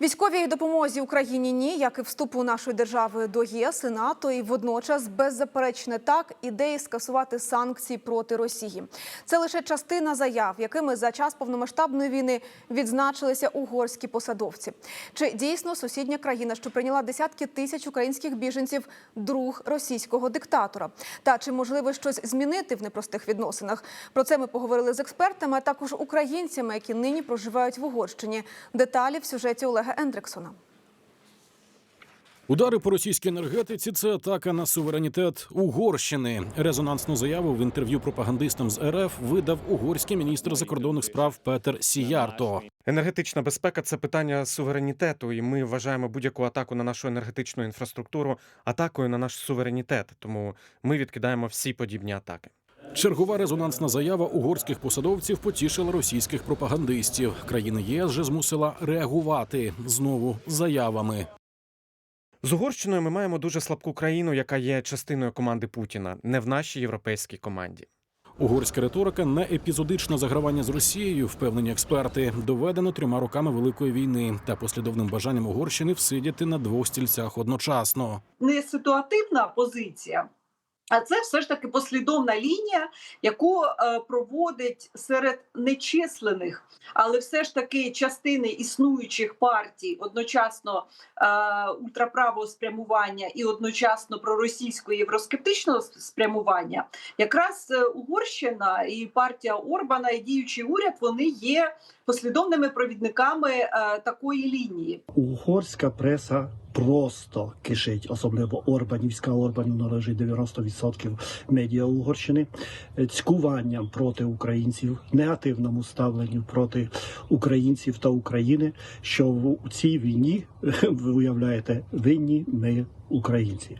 Військовій допомозі Україні ні, як і вступу нашої держави до ЄС і НАТО, і водночас беззаперечне так ідеї скасувати санкції проти Росії. Це лише частина заяв, якими за час повномасштабної війни відзначилися угорські посадовці. Чи дійсно сусідня країна, що прийняла десятки тисяч українських біженців, друг російського диктатора? Та чи можливо щось змінити в непростих відносинах? Про це ми поговорили з експертами, а також українцями, які нині проживають в Угорщині. Деталі в сюжеті Олега Ендриксона. Удари по російській енергетиці це атака на суверенітет Угорщини. Резонансну заяву в інтерв'ю пропагандистам з РФ видав угорський міністр закордонних справ Петер Сіярто. Енергетична безпека це питання суверенітету, і ми вважаємо будь-яку атаку на нашу енергетичну інфраструктуру атакою на наш суверенітет. Тому ми відкидаємо всі подібні атаки. Чергова резонансна заява угорських посадовців потішила російських пропагандистів. Країна ЄС же змусила реагувати знову заявами. З Угорщиною ми маємо дуже слабку країну, яка є частиною команди Путіна, не в нашій європейській команді. Угорська риторика не епізодичне загравання з Росією, впевнені експерти, доведено трьома роками великої війни та послідовним бажанням Угорщини всидіти на двох стільцях одночасно. не ситуативна позиція, а це все ж таки послідовна лінія, яку е, проводить серед нечисленних, але все ж таки частини існуючих партій одночасно е, ультраправого спрямування і одночасно проросійського євроскептичного спрямування. Якраз е, Угорщина і партія Орбана, і діючий уряд вони є послідовними провідниками такої лінії. Угорська преса просто кишить, особливо Орбанівська. Орбанів належить 90% медіа Угорщини, цькуванням проти українців, негативному ставленню проти українців та України. Що в цій війні ви уявляєте, винні ми українці.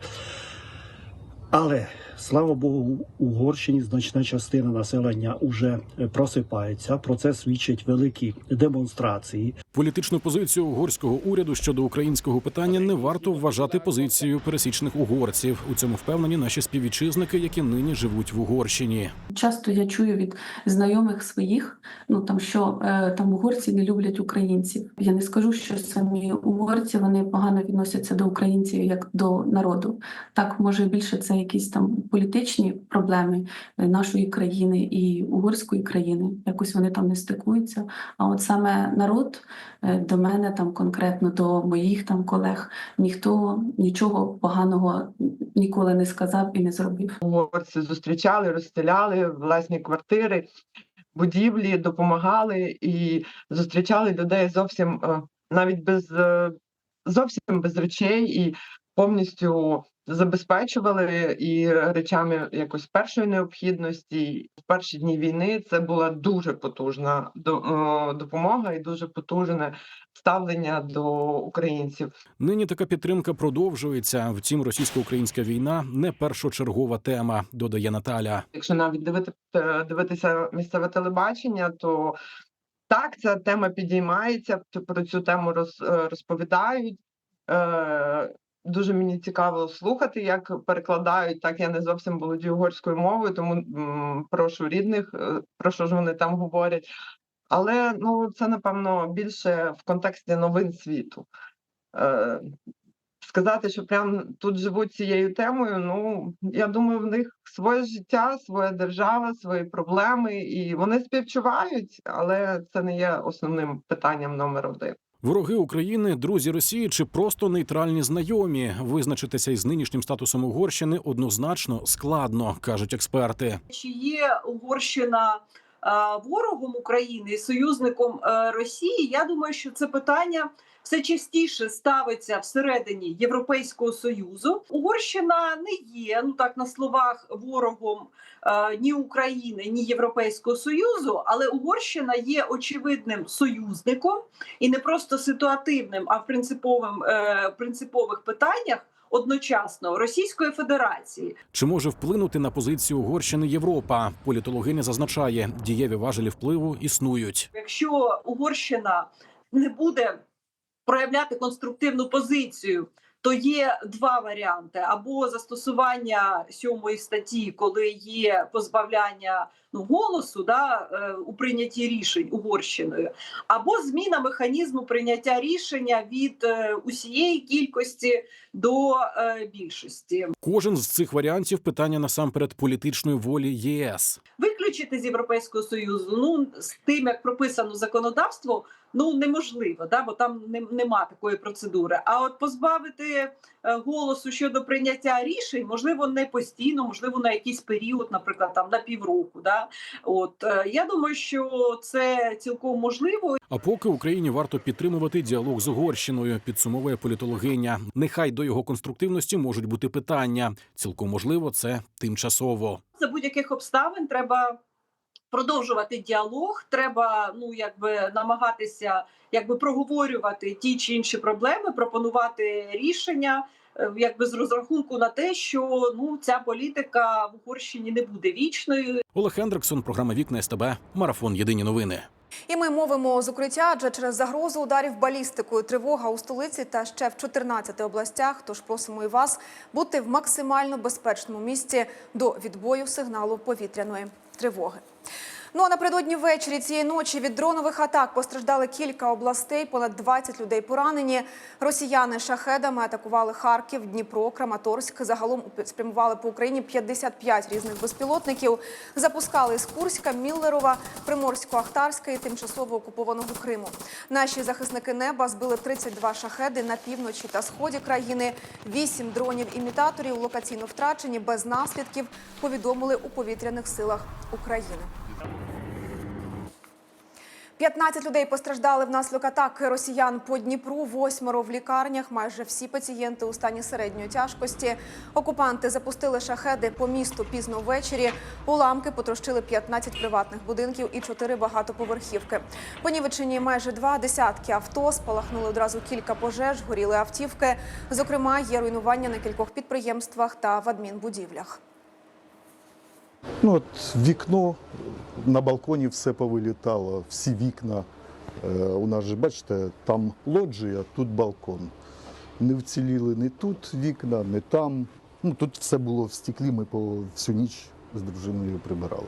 Але слава Богу, у Угорщині значна частина населення уже е, просипається. Про це свідчать великі демонстрації. Політичну позицію угорського уряду щодо українського питання не варто вважати позицією пересічних угорців. У цьому впевнені наші співвітчизники, які нині живуть в Угорщині. Часто я чую від знайомих своїх, ну там що е, там угорці не люблять українців. Я не скажу, що самі угорці вони погано відносяться до українців як до народу. Так, може більше це якісь там політичні проблеми е, нашої країни і угорської країни. Якось вони там не стикуються. А от саме народ е, до мене там конкретно до моїх там колег ніхто нічого поганого ніколи не сказав і не зробив. угорці зустрічали, розстріляли власні квартири, будівлі, допомагали і зустрічали людей зовсім е, навіть без зовсім без речей і повністю забезпечували і речами якось першої необхідності. В перші дні війни це була дуже потужна до- е, допомога і дуже потужне ставлення до українців. Нині така підтримка продовжується. Втім, російсько-українська війна не першочергова тема, додає Наталя. якщо навіть дивити, е, дивитися місцеве телебачення, то так, ця тема підіймається, про цю тему е, розповідають. Дуже мені цікаво слухати, як перекладають. Так я не зовсім володію угорською мовою, тому м, прошу рідних, е, про що ж вони там говорять. Але ну це напевно більше в контексті новин світу. Е, сказати, що прям тут живуть цією темою. Ну я думаю, в них своє життя, своя держава, свої проблеми, і вони співчувають, але це не є основним питанням номер один. Вороги України, друзі Росії чи просто нейтральні знайомі. Визначитися із нинішнім статусом Угорщини однозначно складно, кажуть експерти. чи є Угорщина ворогом України і союзником е, Росії? Я думаю, що це питання все частіше ставиться всередині Європейського союзу. Угорщина не є ну так на словах ворогом е, ні України, ні Європейського союзу, але Угорщина є очевидним союзником і не просто ситуативним, а в принциповим е, принципових питаннях. Одночасно Російської Федерації Чи може вплинути на позицію Угорщини Європа? Політологиня зазначає, дієві важелі впливу існують. якщо Угорщина не буде проявляти конструктивну позицію то є два варіанти: або застосування сьомої статті, коли є позбавляння голосу да, е, у прийнятті рішень Угорщиною, або зміна механізму прийняття рішення від е, усієї кількості до е, більшості. Кожен з цих варіантів питання насамперед політичної волі ЄС. Виключити з Європейського союзу, ну з тим, як прописано законодавство, ну неможливо, да, бо там не, нема такої процедури. А от позбавити голосу щодо прийняття рішень, можливо, не постійно, можливо, на якийсь період, наприклад, там на півроку. Да. От е, я думаю, що це цілком можливо. А поки Україні варто підтримувати діалог з Угорщиною, підсумовує політологиня. Нехай до його конструктивності можуть бути питання. Цілком можливо, це тимчасово. за будь-яких обставин треба продовжувати діалог. Треба ну якби намагатися якби проговорювати ті чи інші проблеми, пропонувати рішення. Е, Якби з розрахунку на те, що ну ця політика в Угорщині не буде вічною, Олег Хендриксон, програма Вікна СТБ, марафон Єдині новини. І ми мовимо з укриття, адже через загрозу ударів балістикою тривога у столиці та ще в 14 областях. Тож просимо і вас бути в максимально безпечному місці до відбою сигналу повітряної тривоги. Ну а напередодні ввечері цієї ночі від дронових атак постраждали кілька областей. Понад 20 людей поранені. Росіяни шахедами атакували Харків, Дніпро, Краматорськ. Загалом спрямували по Україні 55 різних безпілотників. Запускали із Курська, Міллерова, Приморсько-Ахтарська і тимчасово окупованого Криму. Наші захисники неба збили 32 шахеди на півночі та сході країни. Вісім дронів-імітаторів локаційно втрачені без наслідків. Повідомили у повітряних силах України. 15 людей постраждали внаслідок атаки росіян по Дніпру, восьмеро в лікарнях. Майже всі пацієнти у стані середньої тяжкості. Окупанти запустили шахеди по місту пізно ввечері. Уламки потрощили 15 приватних будинків і 4 багатоповерхівки. Понівечені майже два десятки авто. Спалахнули одразу кілька пожеж, горіли автівки. Зокрема, є руйнування на кількох підприємствах та в адмінбудівлях. Ну, от вікно на балконі все повилітало, всі вікна. Е, У нас же, бачите, там лоджія, тут балкон. Не вціліли ні тут вікна, не там. Ну, тут все було в стеклі, ми по всю ніч з дружиною прибирали.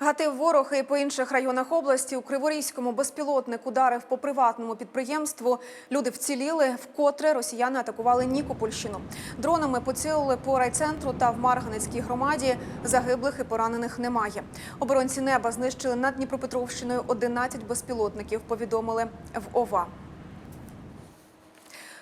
Гатив ворог і по інших районах області у Криворізькому безпілотник ударив по приватному підприємству. Люди вціліли. Вкотре росіяни атакували Нікопольщину. Дронами поцілили по райцентру та в Марганецькій громаді. Загиблих і поранених немає. Оборонці неба знищили над Дніпропетровщиною 11 безпілотників. Повідомили в ОВА.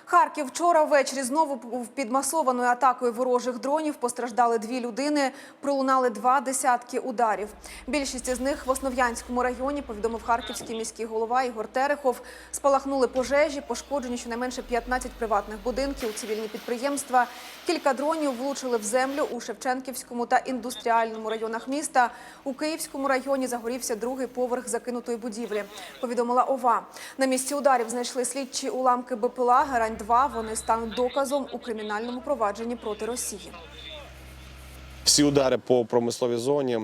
Харків вчора ввечері знову під масованою атакою ворожих дронів. Постраждали дві людини. Пролунали два десятки ударів. Більшість із них в Основ'янському районі повідомив харківський міський голова Ігор Терехов. Спалахнули пожежі, пошкоджені щонайменше 15 приватних будинків, цивільні підприємства. Кілька дронів влучили в землю у Шевченківському та індустріальному районах міста. У Київському районі загорівся другий поверх закинутої будівлі. Повідомила ОВА. На місці ударів знайшли слідчі уламки БПЛА Герань-2. Вони стануть доказом у кримінальному провадженні проти Росії. всі удари по промисловій зоні.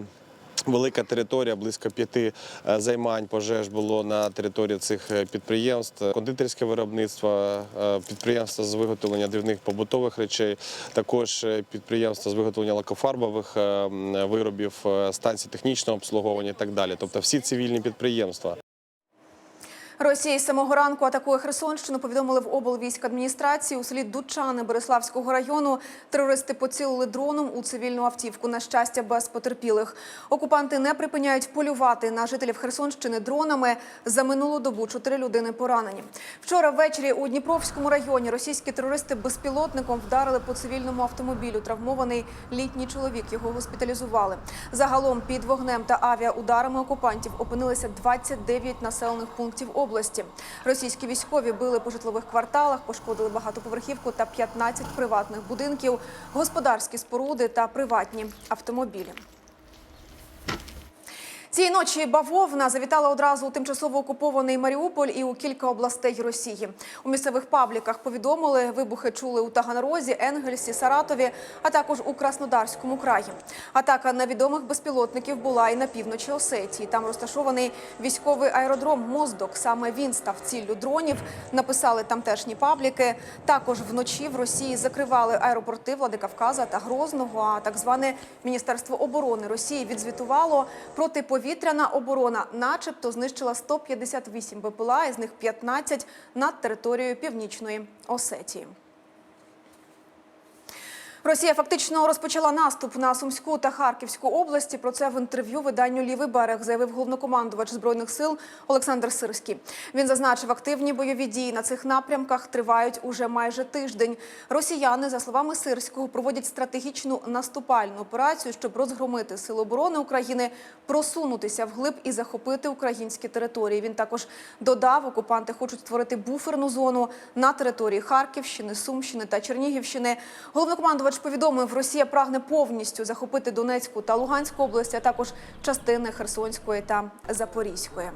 Велика територія, близько п'яти е, займань пожеж було на території цих е, підприємств. Кондитерське виробництво, підприємство підприємства з виготовлення дрібних побутових речей, також підприємство з виготовлення лакофарбових е, виробів, е, станції технічного обслуговування і так далі. Тобто всі цивільні підприємства. Росія з самого ранку атакує Херсонщину. Повідомили в облвійськадміністрації. У селі Дучани Береславського району терористи поцілили дроном у цивільну автівку. На щастя, без потерпілих. Окупанти не припиняють полювати на жителів Херсонщини дронами. За минулу добу чотири людини поранені. Вчора ввечері у Дніпровському районі російські терористи безпілотником вдарили по цивільному автомобілю. Травмований літній чоловік. Його госпіталізували. Загалом під вогнем та авіаударами окупантів опинилися 29 населених пунктів області. Російські військові били по житлових кварталах, пошкодили багатоповерхівку та 15 приватних будинків, господарські споруди та приватні автомобілі. Цієї ночі бавовна завітала одразу у тимчасово окупований Маріуполь і у кілька областей Росії. У місцевих пабліках повідомили, вибухи чули у Таганрозі, Енгельсі, Саратові, а також у Краснодарському краї. Атака на відомих безпілотників була і на півночі Осетії. Там розташований військовий аеродром Моздок. Саме він став ціллю дронів. Написали тамтешні пабліки. Також вночі в Росії закривали аеропорти Владикавказа та Грозного. А так зване Міністерство оборони Росії відзвітувало протиповітряна оборона, начебто знищила 158 БПЛА, із них 15 над територією північної Осетії. Росія фактично розпочала наступ на Сумську та Харківську області. Про це в інтерв'ю виданню Лівий берег заявив головнокомандувач збройних сил Олександр Сирський. Він зазначив, активні бойові дії на цих напрямках тривають уже майже тиждень. Росіяни, за словами Сирського, проводять стратегічну наступальну операцію, щоб розгромити сили оборони України, просунутися вглиб і захопити українські території. Він також додав, окупанти хочуть створити буферну зону на території Харківщини, Сумщини та Чернігівщини. Головнокомандувач повідомив, Росія прагне повністю захопити Донецьку та Луганську області, а також частини Херсонської та Запорізької.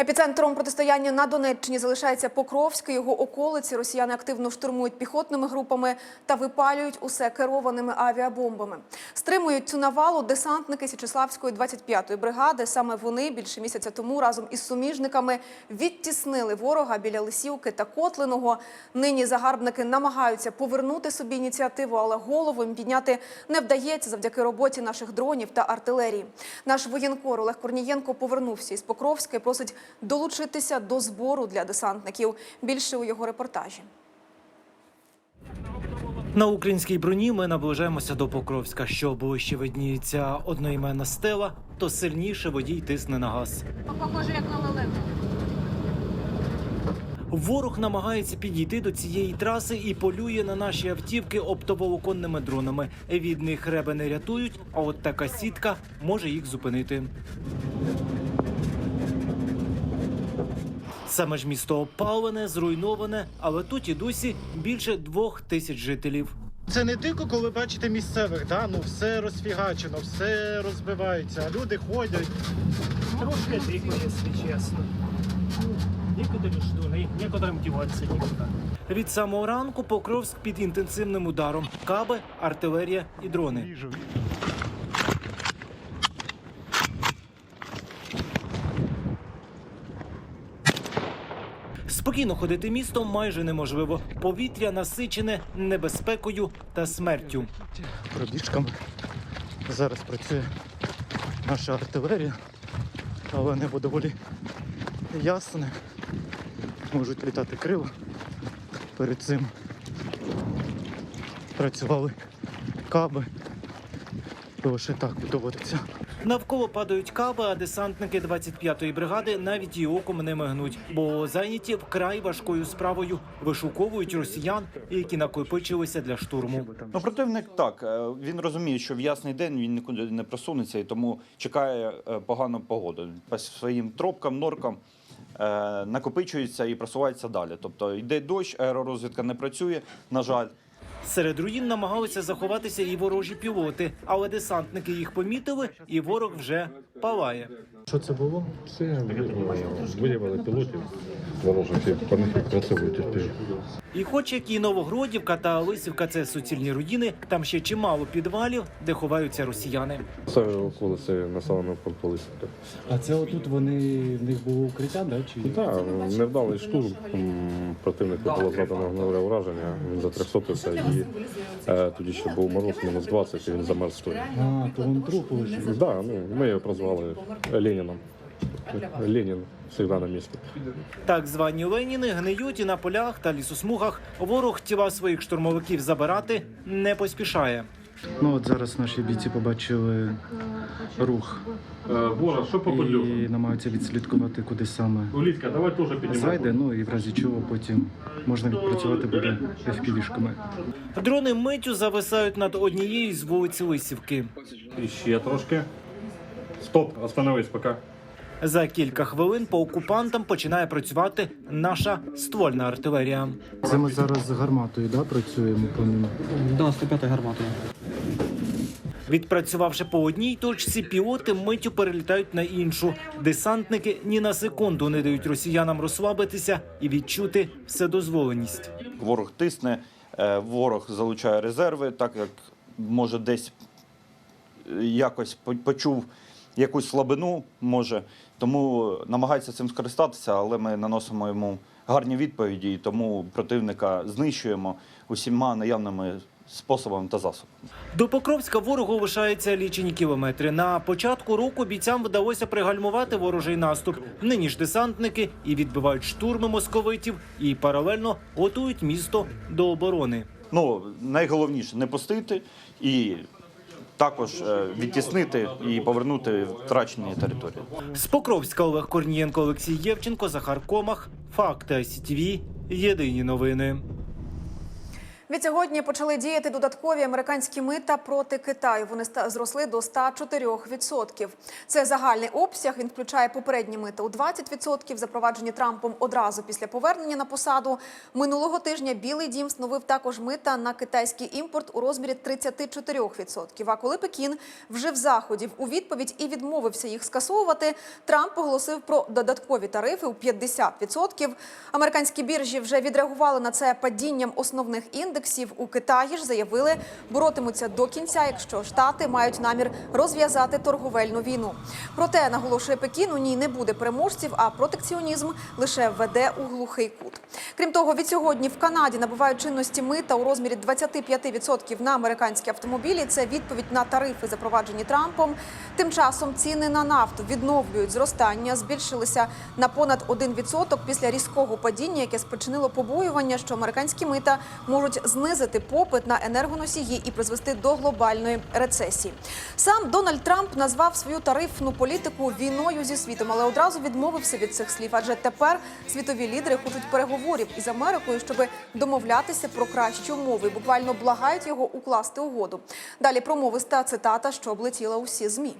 Епіцентром протистояння на Донеччині залишається Покровське. Його околиці росіяни активно штурмують піхотними групами та випалюють усе керованими авіабомбами. Стримують цю навалу десантники Січеславської 25-ї бригади. Саме вони більше місяця тому разом із суміжниками відтіснили ворога біля Лисівки та Котлиного. Нині загарбники намагаються повернути собі ініціативу, але голову їм підняти не вдається завдяки роботі наших дронів та артилерії. Наш воєнкор Олег Корнієнко повернувся із Покровська і просить долучитися до збору для десантників. Більше у його репортажі. На українській броні ми наближаємося до Покровська. Що ближче видніється одноіменна стела, то сильніше водій тисне на газ. Похоже, як на лелеку. Ворог намагається підійти до цієї траси і полює на наші автівки оптоволоконними дронами. Від них реби не рятують, а от така сітка може їх зупинити. Саме ж місто опалене, зруйноване, але тут і досі більше двох тисяч жителів. Це не тільки коли бачите місцевих, да? ну все розфігачено, все розбивається, люди ходять. Трошки дико, якщо чесно. Нікуди жду, ні- нікуди діватися, нікуди. Від самого ранку Покровськ під інтенсивним ударом. Каби, артилерія і дрони. Спокійно ходити містом майже неможливо. Повітря насичене небезпекою та смертю. Пробіжками. Зараз працює наша артилерія, але небо доволі ясне. Можуть літати крила. Перед цим працювали каби. І лише так доводиться. Навколо падають каби, а десантники 25-ї бригади навіть і оком не мигнуть, бо зайняті вкрай важкою справою вишуковують росіян, які накопичилися для штурму. Ну, противник так. е, Він розуміє, що в ясний день він нікуди не просунеться і тому чекає е, погану погоду. По своїм тропкам, норкам е, накопичується і просувається далі. Тобто йде дощ, аеророзвідка не працює, на жаль. Серед руїн намагалися заховатися і ворожі пілоти, але десантники їх помітили, і ворог вже палає. Що це було? Це виявили пілотів ворожих по них працюють. І хоч як і Новогродівка та Лисівка це суцільні руїни, там ще чимало підвалів, де ховаються росіяни. Це околиці населеного пункту Лисівка. А це отут вони в них було укриття, да? Чи Так, невдалий штурм. М, Противнику було завдано гниле ураження. Він затрясотився і е, тоді ще був мороз, мінус 20, і він замерз тут. А, то вон труп лежить. Да, ну, ми його прозвали Леніном. Ленін завжди на місці. Так звані Леніни гниють і на полях та лісосмугах. Ворог тіла своїх штурмовиків забирати не поспішає. Ну от зараз наші бійці побачили рух Боже, що і намагаються відслідкувати, куди саме Улітка, давай теж зайде. Ну і в разі чого потім можна відпрацювати буде FPV-шками. Дрони миттю зависають над однією з вулиць Лисівки. Ще трошки. Стоп, остановись поки. За кілька хвилин по окупантам починає працювати наша ствольна артилерія. Це ми зараз з гарматою да, працюємо по ним. Відпрацювавши по одній точці, пілоти миттю перелітають на іншу. Десантники ні на секунду не дають росіянам розслабитися і відчути вседозволеність. Ворог тисне, е, ворог залучає резерви, так як може десь е, якось почув якусь слабину, може. Тому намагається цим скористатися, але ми наносимо йому гарні відповіді, і тому противника знищуємо усіма наявними способами та засобами. До Покровська ворогу лишаються лічені кілометри. На початку року бійцям вдалося пригальмувати ворожий наступ. Нині ж десантники і відбивають штурми московитів, і паралельно готують місто до оборони. Ну, найголовніше не пустити і також е, відтіснити і повернути втрачені території. З Покровська Олег Корнієнко, Олексій Євченко, Захар Комах. Факти СІТВ. Єдині новини. Відсьогодні почали діяти додаткові американські мита проти Китаю. Вони зросли до 104%. Це загальний обсяг. Він включає попередні мита у 20%, запроваджені Трампом одразу після повернення на посаду. Минулого тижня Білий Дім встановив також мита на китайський імпорт у розмірі 34%. А коли Пекін вжив заходів у відповідь і відмовився їх скасовувати, Трамп оголосив про додаткові тарифи у 50%. Американські біржі вже відреагували на це падінням основних індексів. У Китаї ж заявили, боротимуться до кінця, якщо штати мають намір розв'язати торговельну війну. Проте наголошує Пекін, у ній не буде переможців, а протекціонізм лише введе у глухий кут. Крім того, від сьогодні в Канаді набувають чинності мита у розмірі 25% на американські автомобілі. Це відповідь на тарифи, запроваджені Трампом. Тим часом ціни на нафту відновлюють зростання, збільшилися на понад 1% після різкого падіння, яке спричинило побоювання, що американські мита можуть знизити попит на енергоносії і призвести до глобальної рецесії. Сам Дональд Трамп назвав свою тарифну політику війною зі світом, але одразу відмовився від цих слів. Адже тепер світові лідери хочуть переговорів із Америкою, щоб домовлятися про кращі умови. Буквально благають його укласти угоду. Далі промовиста цитата, що облетіла усі змі.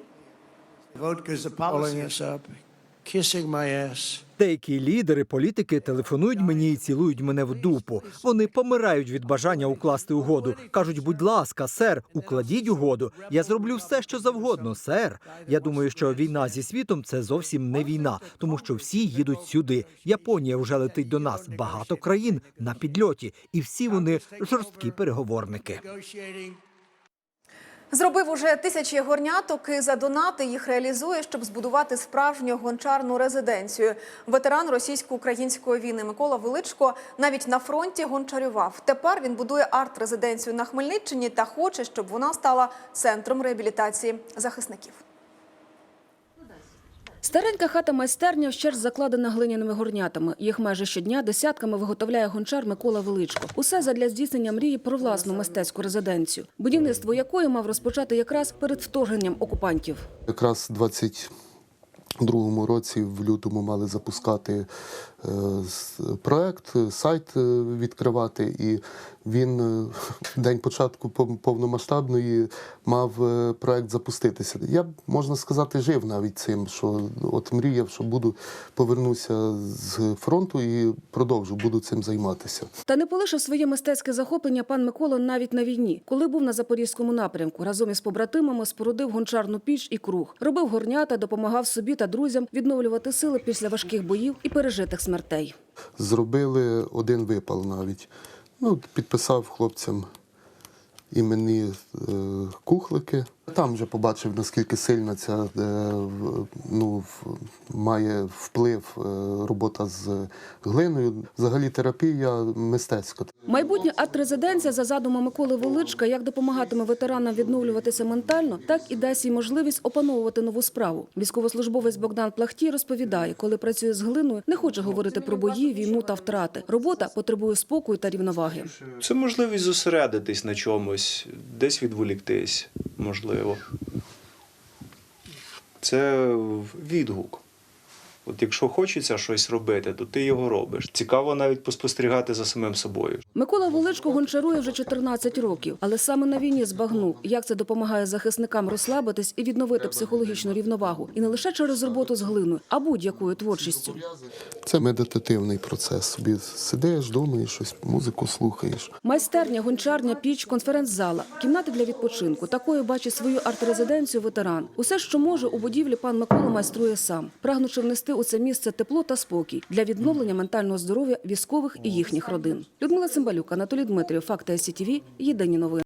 Kissing my ass. Деякі лідери, політики телефонують мені і цілують мене в дупу. Вони помирають від бажання укласти угоду. кажуть, будь ласка, сер, укладіть угоду. Я зроблю все, що завгодно, сер. Я думаю, що війна зі світом це зовсім не війна, тому що всі їдуть сюди. Японія вже летить до нас. Багато країн на підльоті, і всі вони жорсткі переговорники. Зробив уже тисячі горняток і за донати їх реалізує, щоб збудувати справжню гончарну резиденцію. Ветеран російсько-української війни Микола Величко навіть на фронті гончарював. Тепер він будує арт-резиденцію на Хмельниччині та хоче, щоб вона стала центром реабілітації захисників. Старенька хата майстерня вщерть закладена глиняними горнятами. Їх майже щодня десятками виготовляє гончар Микола Величко. Усе задля здійснення мрії про власну мистецьку резиденцію, будівництво якої мав розпочати якраз перед вторгненням окупантів. Якраз в 22-му році в лютому мали запускати проект, е, сайт е, відкривати, і він е, день початку пов- повномасштабної мав проект запуститися. Я можна сказати, жив навіть цим, що от мріяв, що буду повернуся з фронту і продовжу буду цим займатися. Та не полишив своє мистецьке захоплення пан Микола навіть на війні, коли був на запорізькому напрямку. Разом із побратимами спорудив гончарну піч і круг, робив горнята, допомагав собі та друзям відновлювати сили після важких боїв і пережитих смертей. Зробили один випал навіть. Ну, підписав хлопцям імені е, кухлики. Там вже побачив, наскільки сильно ця е, ну, має вплив е, робота з глиною. Взагалі терапія мистецька. Майбутня арт-резиденція за задумом Миколи Величка як допомагатиме ветеранам відновлюватися ментально, так і дасть їм можливість опановувати нову справу. Військовослужбовець Богдан Плахтій розповідає, коли працює з глиною, не хоче говорити про бої, війну та втрати. Робота потребує спокою та рівноваги. Це можливість зосередитись на чомусь, десь відволіктись, можливо. Це відгук. От якщо хочеться щось робити, то ти його робиш. Цікаво навіть поспостерігати за самим собою. Микола Величко гончарує вже 14 років, але саме на війні збагнув, як це допомагає захисникам розслабитись і відновити психологічну рівновагу, і не лише через роботу з глиною, а будь-якою творчістю. Це медитативний процес. Собі сидиш, думаєш, щось музику слухаєш. Майстерня, гончарня, піч, конференц-зала, кімнати для відпочинку. Такою бачить свою арт-резиденцію ветеран. Усе, що може, у будівлі пан Микола майструє сам, прагнучи внести у це місце тепло та спокій для відновлення ментального здоров'я військових і їхніх родин. Людмила Цимбалюк, Анатолій Дмитрів, Факти СІТВ, Єдині новини.